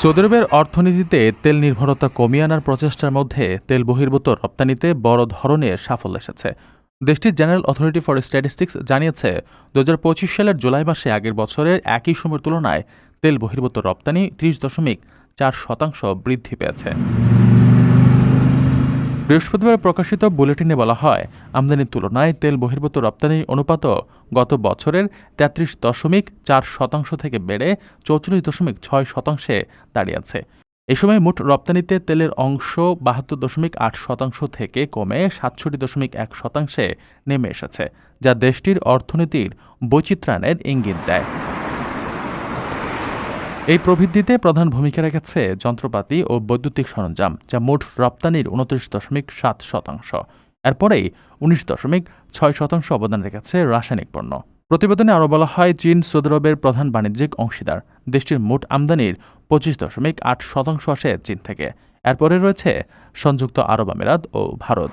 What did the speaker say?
Saudi আরবের অর্থনীতিতে তেল নির্ভরতা কমিয়ে আনার প্রচেষ্টার মধ্যে তেল বহির্ভূত রপ্তানিতে বড় ধরনের সাফল্য এসেছে। দেশটির জেনারেল অথরিটি ফর স্ট্যাটিস্টিক্স জানিয়েছে, দুহাজার পঁচিশ সালের জুলাই মাসে আগের বছরের একই সময়ের তুলনায় তেল বহির্ভূত রপ্তানি ত্রিশ দশমিক চার শতাংশ বৃদ্ধি পেয়েছে। বৃহস্পতিবার প্রকাশিত বুলেটিনে বলা হয়, আমদানির তুলনায় তেল বহির্ভূত রপ্তানির অনুপাত গত বছরের তেত্রিশ দশমিক চার শতাংশ থেকে বেড়ে চৌচল্লিশ দশমিক ছয় শতাংশে দাঁড়িয়েছে এ সময় মোট রপ্তানিতে তেলের অংশ বাহাত্তর দশমিক আট শতাংশ থেকে কমে সাতষট্টি দশমিক এক শতাংশে নেমে এসেছে, যা দেশটির অর্থনীতির বৈচিত্র্যায়নের ইঙ্গিত দেয়। এই প্রবৃদ্ধিতে প্রধান ভূমিকা রেখেছে যন্ত্রপাতি ও বৈদ্যুতিক সরঞ্জাম, যা মোট রপ্তানির উনত্রিশ দশমিক সাত শতাংশ। এরপরেই উনিশ দশমিক ছয় শতাংশ অবদান রেখেছে রাসায়নিক পণ্য। প্রতিবেদনে আরও বলা হয়, চীন সৌদি আরবের প্রধান বাণিজ্যিক অংশীদার। দেশটির মোট আমদানির পঁচিশ দশমিক আট শতাংশ আসে চীন থেকে। এরপরে রয়েছে সংযুক্ত আরব আমিরাত ও ভারত।